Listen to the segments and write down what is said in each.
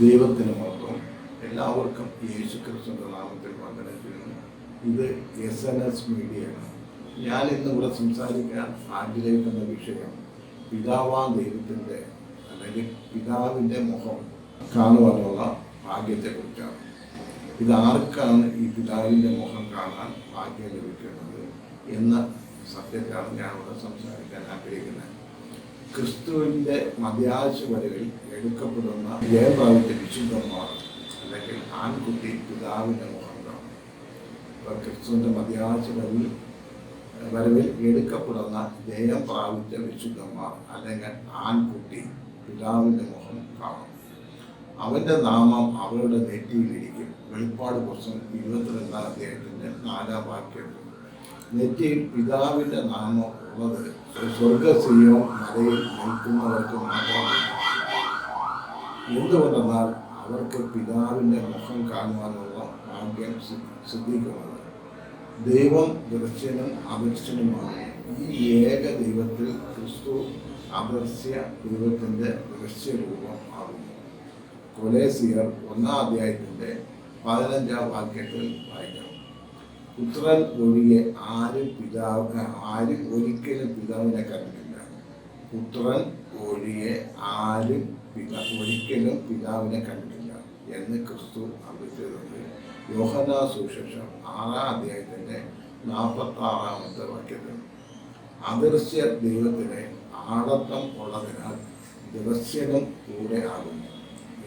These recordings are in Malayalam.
ദൈവത്തിന് മാത്രം എല്ലാവർക്കും യേശു ക്രിസ്തുവിന്റെ നാമത്തിൽ വന്ദനം ചെയ്യുന്നു ഇത് എസ് എൻ എസ് മീഡിയയാണ് ഞാൻ ഇന്ന് ഇവിടെ സംസാരിക്കാൻ ആഗ്രഹിക്കുന്ന വിഷയം പിതാവാ ദൈവത്തിന്റെ അല്ലെങ്കിൽ പിതാവിന്റെ മുഖം കാണുവാനുള്ള ഭാഗ്യത്തെക്കുറിച്ചാണ്. ഇത് ആർക്കാണ് ഈ പിതാവിന്റെ മുഖം കാണാൻ ഭാഗ്യം ലഭിക്കുന്നത് എന്ന സത്യത്തിലാണ് ഞാനിവിടെ സംസാരിക്കാൻ ആഗ്രഹിക്കുന്നത്. ക്രിസ്തുവിന്റെ മധ്യാശ വരവിൽ എടുക്കപ്പെടുന്ന ഏതാവിന്റെ വിശുദ്ധമാണ് അല്ലെങ്കിൽ ആൺകുട്ടി പിതാവിന്റെ മുഖം കാണും. അപ്പോൾ ക്രിസ്തുവിന്റെ മധ്യാശ വരവിൽ വരവിൽ എടുക്കപ്പെടുന്ന ദേഹം പ്രാപിച്ച വിശുദ്ധന്മാർ അല്ലെങ്കിൽ ആൺകുട്ടി പിതാവിന്റെ മുഖം കാണും. അവന്റെ നാമം അവരുടെ നെറ്റിയിലിരിക്കും വെളിപ്പാട് പുസ്തകം ഇരുപത്തിരണ്ടാം അധ്യായത്തിന്റെ നാലാം വാക്യം. നെറ്റിയിൽ പിതാവിന്റെ നാമം ഉള്ളത് സ്വർഗസ്ത്രീയോ മലയിൽ നിൽക്കുന്നവർക്ക് മാത്രമാണ് എന്തുകൊണ്ടെന്നാൽ അവർക്ക് പിതാവിന്റെ മുഖം കാണുവാനുള്ള ഭാഗ്യം സിദ്ധിക്കുന്നത് ദൈവം ദൃശ്യനും അദൃശ്യനുമാണ്. ഈ ഏക ദൈവത്തിൽ ക്രിസ്തു അദൃശ്യ ദൈവത്തിന്റെ ദൃശ്യരൂപം ആകുന്നു. കൊലേസിയർ ഒന്നാം അധ്യായത്തിന്റെ പതിനഞ്ചാം വാക്യത്തിൽ വായിക്കണം. പുത്രൻ ഒഴികെ ആരും പിതാവ് ആരും ഒരിക്കലും പിതാവിനെ കണ്ടിട്ടില്ല. പുത്രൻ ഒഴികെ ആരും പിതാ ഒരിക്കലും പിതാവിനെ കണ്ടിട്ടില്ല എന്ന് ക്രിസ്തു അറിയിച്ചതുണ്ട് യോഹന സുശേഷം ആറാം അദ്ദേഹത്തിന്റെ നാൽപ്പത്തി ആറാമത്തെ വാക്യത്തിൽ. അദൃശ്യ ദൈവത്തിന് ആളത്വം ഉള്ളതിനാൽ ദൃശ്യനും കൂടെ ആകുന്നു.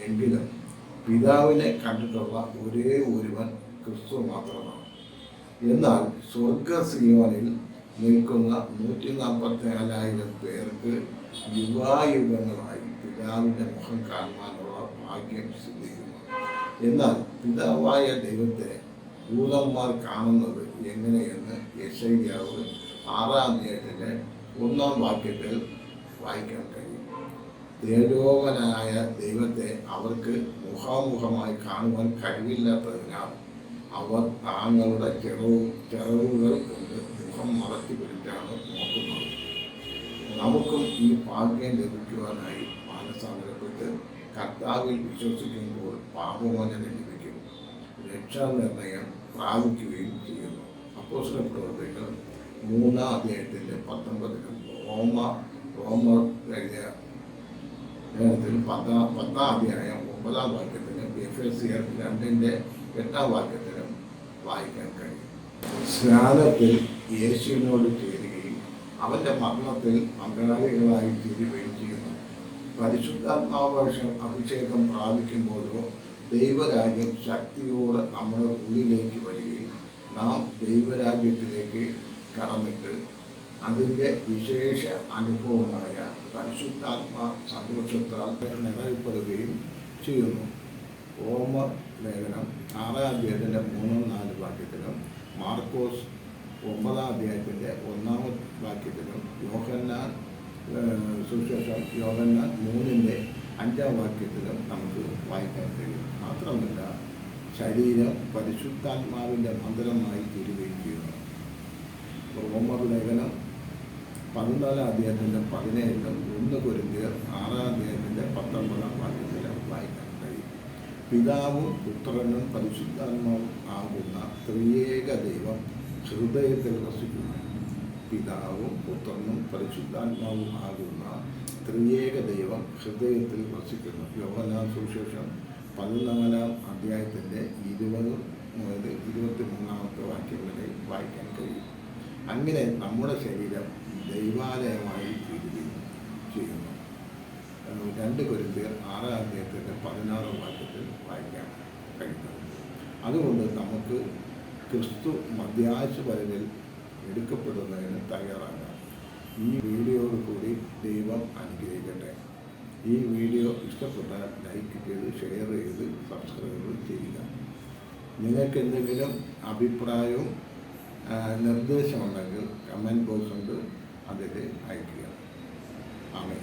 എങ്കിലും പിതാവിനെ കണ്ടിട്ടുള്ള ഒരേ ഒരുവൻ ക്രിസ്തു മാത്രമാണ്. എന്നാൽ സ്വർഗ സീമനിൽ നിൽക്കുന്ന നൂറ്റി നാൽപ്പത്തി നാലായിരം പേർക്ക് യുവായുഗങ്ങളായി പിതാവിന്റെ മുഖം കാണുവാനുള്ള ഭാഗ്യം സിദ്ധിക്കുന്നു. എന്നാൽ പിതാവായ ദൈവത്തെ ഭൂതന്മാർ കാണുന്നത് എങ്ങനെയെന്ന് യശയ്യാവ് ആറാം അധ്യായത്തിലെ ഒന്നാം വാക്യത്തിൽ വായിക്കാൻ കഴിയും. തേജോവനായ ദൈവത്തെ അവർക്ക് മുഖാമുഖമായി കാണുവാൻ കഴിവില്ലാത്തതിനാൽ അവർ താങ്കളുടെ ചെറു ചെറവുകൾ കൊണ്ട് മുഖം മറച്ചു പിടിച്ചാണ് നോക്കുന്നത്. നമുക്കും ഈ ഭാഗ്യം ലഭിക്കുവാനായി മാനസാന്തരപ്പെട്ട് കർത്താവിൽ വിശ്വസിക്കുമ്പോൾ പാപമോചനം ലഭിക്കും. രക്ഷാനിർണയം പ്രാപിക്കുകയും ചെയ്യുന്നു. അപ്പോസിലെ പ്രവർത്തികൾ മൂന്നാം അധ്യായത്തിന്റെ പത്തൊമ്പതിലും റോമ റോമർ എഴുതിയ ലേഖനത്തിൽ പത്താം പത്താം അധ്യായം ഒമ്പതാം വാക്യത്തിന് എഫ് എസ് സി എഫ് രണ്ടിന്റെ എട്ടാം വാക്യത്തിനും വായിക്കാൻ കഴിയും. സ്നാനത്തിൽ യേശുവിനോട് ചേരുകയും അവന്റെ മരണത്തിൽ പങ്കാളികളായി തീരുകയും ചെയ്യുന്നു. പരിശുദ്ധാത്മാവകാശം അഭിഷേകം പ്രാപിക്കുമ്പോഴോ ദൈവരാജ്യം ശക്തിയോടെ നമ്മുടെ ഉള്ളിലേക്ക് വരികയും നാം ദൈവരാജ്യത്തിലേക്ക് കടന്നിട്ട് അതിന്റെ വിശേഷ അനുഭവമായ പരിശുദ്ധാത്മാ സന്തോഷത്താൽ നിലനിൽപ്പെടുകയും ചെയ്യുന്നു. ഓമ ലേഖനം ആറാം അധ്യായത്തിന്റെ മൂന്നും നാല് വാക്യത്തിലും മാർക്കോസ് ഒമ്പതാം അധ്യായത്തിന്റെ ഒന്നാമത്തെ വാക്യത്തിലും യോഹന്നാൻ സുശേഷം യോഹന്നാൻ മൂന്നിന്റെ അഞ്ചാം വാക്യത്തിലും നമുക്ക് വായിക്കാൻ കഴിയും. മാത്രമല്ല ശരീരം പരിശുദ്ധാത്മാവിന്റെ മന്ദിരമായി തീരുകയും ചെയ്യുന്നു. റോമർ ലേഖനം പതിനാലാം അദ്ദേഹത്തിന്റെ പതിനേഴിലും ഒന്ന് കുരുന്തിയർ ആറാം അദ്ദേഹത്തിന്റെ പത്തൊമ്പതാം വാക്യത്തിലും വായിക്കാൻ കഴിയും. പിതാവും പുത്രനും പരിശുദ്ധാത്മാവും ആകുന്ന ത്രിയേക ദൈവം ഹൃദയത്തിൽ വസിക്കുന്നു. പിതാവും പുത്രനും പരിശുദ്ധാത്മാവും ആകുന്ന ത്രിയേക ദൈവം ഹൃദയത്തിൽ വസിക്കുന്നു. യോഹനാം സുവിശേഷം പതിനാലാം അധ്യായത്തിന്റെ ഇരുപത് മുതൽ ഇരുപത്തി മൂന്നാമത്തെ വാക്യം വരെ വായിക്കാൻ കഴിയും. അങ്ങനെ നമ്മുടെ ശരീരം ദൈവാലയമായി തീരുകയും ചെയ്യുന്നു. രണ്ട് കൊരിന്തിയർ ആറാം തീയത്തിന്റെ പതിനാറാം വാക്യത്തിൽ വായിക്കാൻ കഴിയുന്നത്. അതുകൊണ്ട് നമുക്ക് ക്രിസ്തു മധ്യാഴ്ച വരവിൽ എടുക്കപ്പെടുന്നതിന് തയ്യാറാകാം ഈ വീഡിയോയോട് കൂടി ദൈവം അനുഗ്രഹിക്കട്ടെ. ഈ വീഡിയോ ഇഷ്ടപ്പെട്ടാൽ ലൈക്ക് ചെയ്ത് ഷെയർ ചെയ്ത് സബ്സ്ക്രൈബ് ചെയ്യുക. നിങ്ങൾക്ക് എന്തെങ്കിലും അഭിപ്രായവും നിർദ്ദേശമുണ്ടെങ്കിൽ കമന്റ് ബോക്സ് ഉണ്ട് അതിൽ അയക്കുക ആമേ